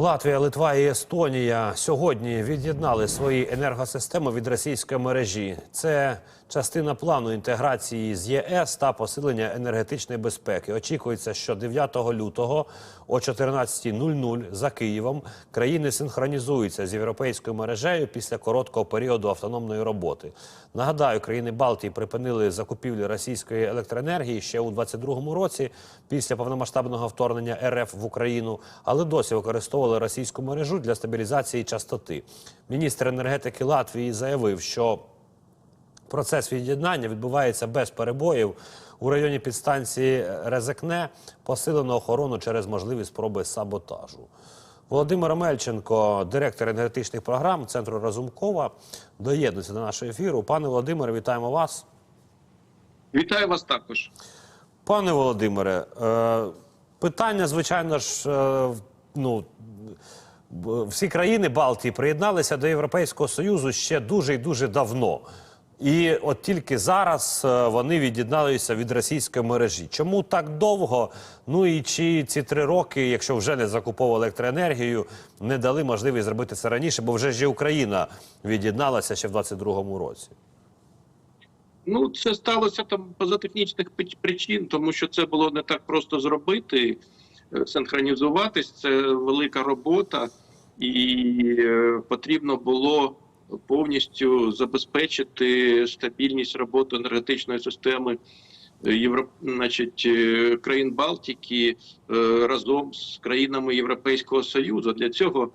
Латвія, Литва і Естонія сьогодні від'єднали свої енергосистеми від російської мережі. Це частина плану інтеграції з ЄС та посилення енергетичної безпеки. Очікується, що 9 лютого о 14.00 за Києвом країни синхронізуються з європейською мережею після короткого періоду автономної роботи. Нагадаю, країни Балтії припинили закупівлі російської електроенергії ще у 2022 році після повномасштабного вторгнення РФ в Україну, але досі використовували російську мережу для стабілізації частоти. Міністр енергетики Латвії заявив, що Процес від'єднання відбувається без перебоїв. У районі підстанції Резекне посилено охорону через можливі спроби саботажу. Володимир Мельченко, директор енергетичних програм Центру Разумкова, доєднується до нашого ефіру. Пане Володимире, вітаємо вас. Вітаю вас також. Пане Володимире, е, питання, звичайно ж, е, ну. Всі країни Балтії приєдналися до Європейського Союзу ще дуже і дуже давно. І от тільки зараз е, вони від'єдналися від російської мережі. Чому так довго? Ну і чи ці три роки, якщо вже не закуповували електроенергію, не дали можливість зробити це раніше, бо вже ж і Україна від'єдналася ще в 22-му році. Ну, це сталося там позатехнічних пи- причин, тому що це було не так просто зробити, синхронізуватись. Це велика робота, і е, потрібно було повністю забезпечити стабільність роботи енергетичної системи е, Євро... значить, е, країн Балтики разом з країнами Європейського Союзу. Для цього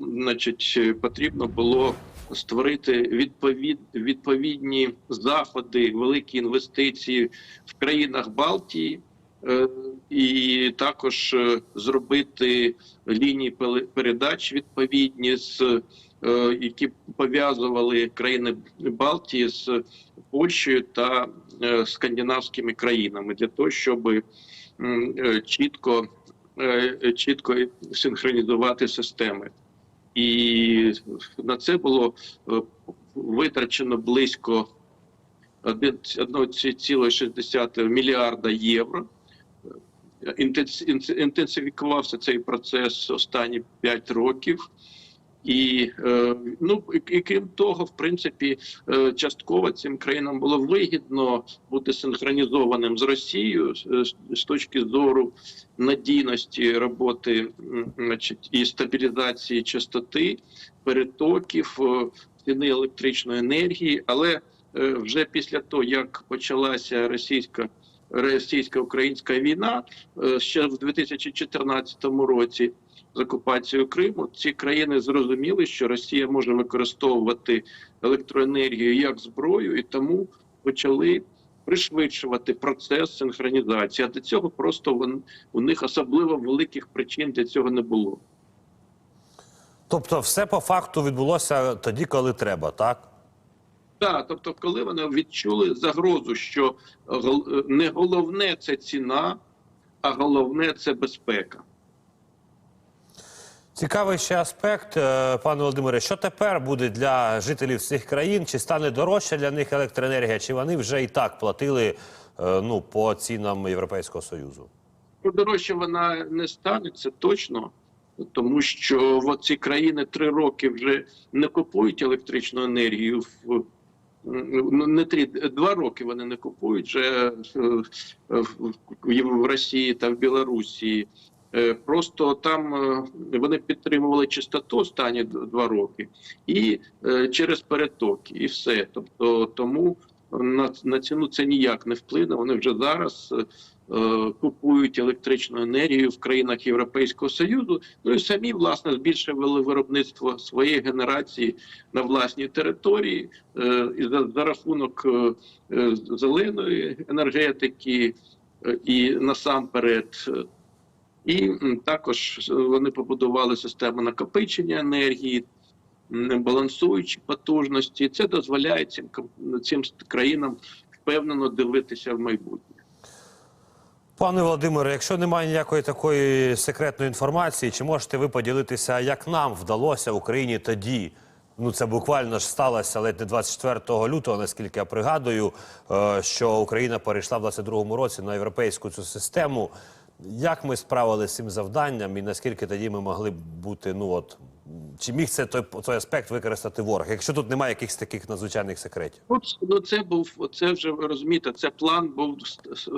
значить, потрібно було створити відповід, відповідні заходи, великі інвестиції в країнах Балтії. Е, І також е, зробити лінії передач відповідні, з, е, які пов'язували країни Балтії з Польщею та скандинавськими країнами для того, щоб чітко, чітко синхронізувати системи. І на це було витрачено близько 1,6 мільярда євро. Інтенсифікувався цей процес останні 5 років. І е, ну і, крім того, в принципі, е, частково цим країнам було вигідно бути синхронізованим з Росією з, точки зору надійності роботи, значить, і стабілізації частоти, перетоків, е, ціни електричної енергії. Але вже після того, як почалася російська російсько-українська війна, е, ще в 2014 році з окупацією Криму, ці країни зрозуміли, що Росія може використовувати електроенергію як зброю, і тому почали пришвидшувати процес синхронізації. А для цього просто вон, у них особливо великих причин для цього не було. Тобто, все по факту відбулося тоді, коли треба, так? Так, тобто, коли вони відчули загрозу, що не головне це ціна, а головне це безпека. Цікавий ще аспект, е, пане Володимире. Що тепер буде для жителів цих країн? Чи стане дорожча для них електроенергія? Чи вони вже і так платили е, ну, по цінам Європейського Союзу? Подорожче вона не стане, це точно. Тому що ці країни три роки вже не купують електричну енергію в ну, не три, два роки вони не купують вже е, в, Росії та в Білорусі. Е, Просто там е, вони підтримували чистоту останні два роки і через перетоки, і все. Тобто тому на, на ціну це ніяк не вплине. Вони вже зараз купують електричну енергію в країнах Європейського Союзу. Ну і самі власне збільшували виробництво своєї генерації на власній території е, і за, за рахунок е, е, зеленої енергетики е, і насамперед. е, І також вони побудували систему накопичення енергії, балансуючі потужності. Це дозволяє цим цим країнам впевнено дивитися в майбутнє. Пане Володимире, якщо немає ніякої такої секретної інформації, чи можете ви поділитися, як нам вдалося Україні тоді? Ну, це буквально ж сталося ледь не 24 лютого, наскільки я пригадую, е, що Україна перейшла в 22-му році на європейську цю систему. Як ми справилися з цим завданням, і наскільки тоді ми могли бути, ну от чи міг це той, той аспект використати ворог, якщо тут немає якихось таких надзвичайних секретів? Ц- ну це був це вже ви розумієте. Це план був с- с-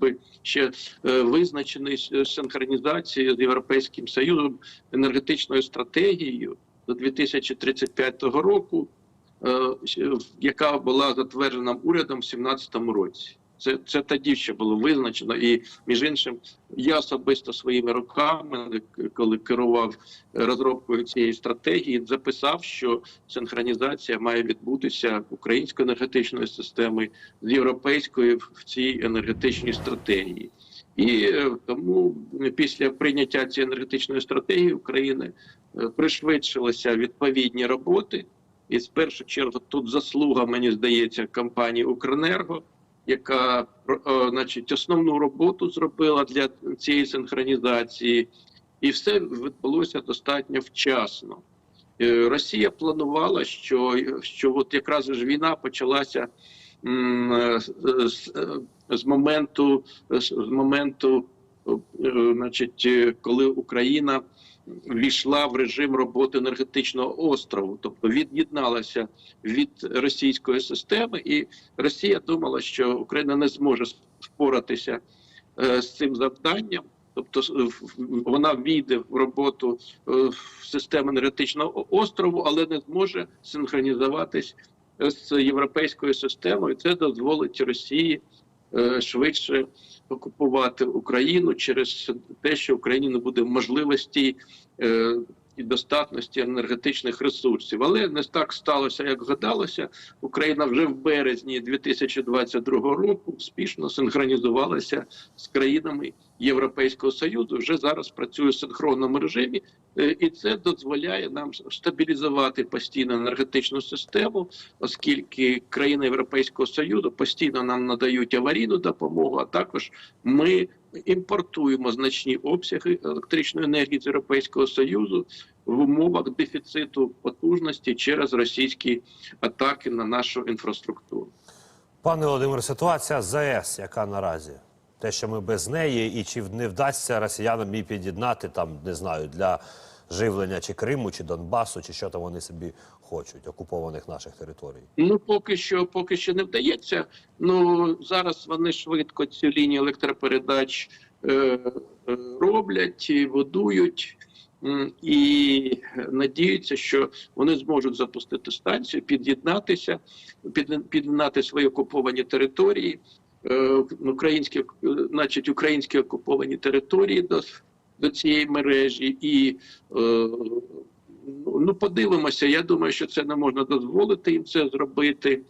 би ще е, визначений з синхронізації з європейським союзом енергетичною стратегією до 2035 року, е, яка була затверджена урядом в 2017 році. Це це тоді ще було визначено, і між іншим, я особисто своїми руками, коли керував розробкою цієї стратегії, записав, що синхронізація має відбутися української енергетичної системи з європейською в цій енергетичній стратегії. І е, тому після прийняття цієї енергетичної стратегії України е, пришвидшилися відповідні роботи. І з першу чергу тут заслуга, мені здається, компанії Укренерго, яка е, значить, основну роботу зробила для цієї синхронізації, і все відбулося достатньо вчасно. Е, Росія планувала, що, що от якраз ж війна почалася е, з, з моменту, з моменту, значить, коли Україна війшла в режим роботи енергетичного острову, тобто від'єдналася від російської системи, і Росія думала, що Україна не зможе впоратися е, з цим завданням. Тобто вона війде в роботу е, в систему енергетичного острову, але не зможе синхронізуватись з європейською системою. Це дозволить Росії е, швидше окупувати Україну через те, що Україні не буде можливості е, і достатності енергетичних ресурсів. Але не так сталося, як гадалося. Україна вже в березні 2022 року успішно синхронізувалася з країнами Європейського союзу. Вже зараз працює в синхронному режимі, е, і це дозволяє нам стабілізувати постійно енергетичну систему, оскільки країни Європейського союзу постійно нам надають аварійну допомогу. А також ми імпортуємо значні обсяги електричної енергії з Європейського союзу в умовах дефіциту потужності через російські атаки на нашу інфраструктуру. Пане Володимире, ситуація з ЗАЕС, яка наразі? Те, що ми без неї, і чи не вдасться росіянам її під'єднати там, не знаю, для живлення чи Криму, чи Донбасу, чи що там вони собі хочуть, окупованих наших територій. Ну поки що, поки що не вдається. Ну зараз вони швидко цю лінію електропередач е, е, роблять, і будують. І надіються, що вони зможуть запустити станцію, під'єднатися, під- під'єднати свої окуповані території, е, українські, значить, українські окуповані території до, до цієї мережі, і е, ну подивимося. Я думаю, що це не можна дозволити їм це зробити.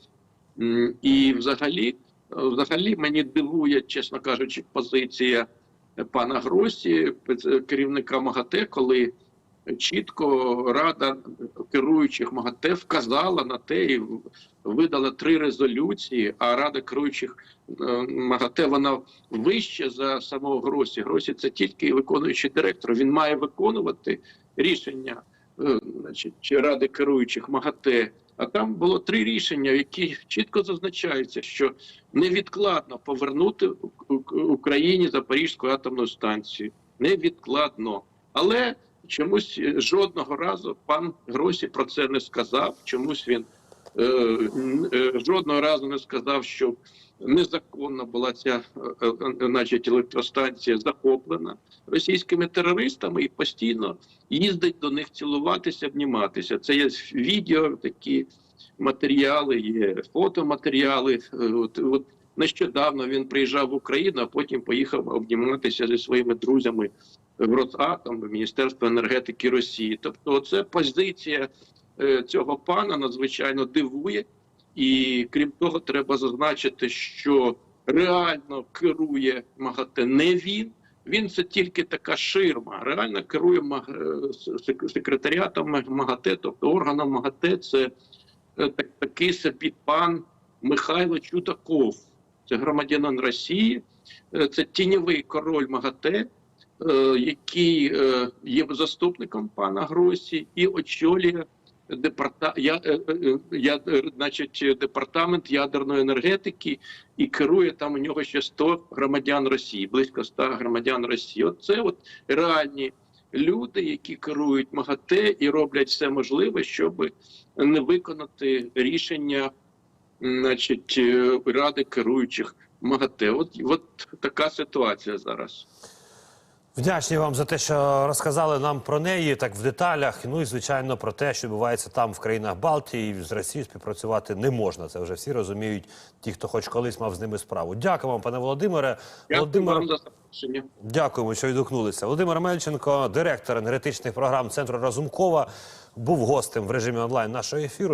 І взагалі, взагалі мені дивує, чесно кажучи, позиція пана Гросі, керівника МАГАТЕ, коли чітко рада керуючих МАГАТЕ вказала на те і видала три резолюції. А рада керуючих е, МАГАТЕ вона вище за самого Гросі. Гросі це тільки виконуючий директор. Він має виконувати рішення значить, чи ради керуючих МАГАТЕ. А там було три рішення, які чітко зазначається, що невідкладно повернути Україні Запорізьку атомну станцію. Невідкладно. Але чомусь е, жодного разу пан Гросі про це не сказав. Чомусь він е, е, жодного разу не сказав, що незаконно була ця е, е, значить, електростанція захоплена російськими терористами і постійно їздить до них цілуватися, обніматися. Це є відео, такі матеріали, є фотоматеріали. Е, От, от нещодавно він приїжджав в Україну, а потім поїхав обніматися зі своїми друзями в Росатом, в Міністерство енергетики Росії. Тобто, це позиція е, цього пана надзвичайно дивує. І крім того, треба зазначити, що реально керує МАГАТЕ не він. Він це тільки така ширма. Реально керує е, секретаріатом МАГАТЕ, тобто органом МАГАТЕ, це е, так- такий собі пан Михайло Чудаков. Це громадянин Росії, е, це тіньовий король МАГАТЕ, е, який е, є заступником пана Гросі і очолює е, е, е, значить, департамент ядерної енергетики і керує там у нього ще 100 громадян Росії, близько 100 громадян Росії. Оце от реальні люди, які керують МАГАТЕ і роблять все можливе, щоб не виконати рішення значить, ради керуючих МАГАТЕ. От, от така ситуація зараз. Вдячні вам за те, що розказали нам про неї так в деталях. Ну і звичайно про те, що відбувається там в країнах Балтії. З Росією співпрацювати не можна. Це вже всі розуміють. Ті, хто хоч колись мав з ними справу. Дякую вам, пане Володимире. Дякую Володимир, вам за запрошення. дякуємо, що відгукнулися. Володимир Мельченко, директор енергетичних програм центру Разумкова, був гостем в режимі онлайн нашого ефіру.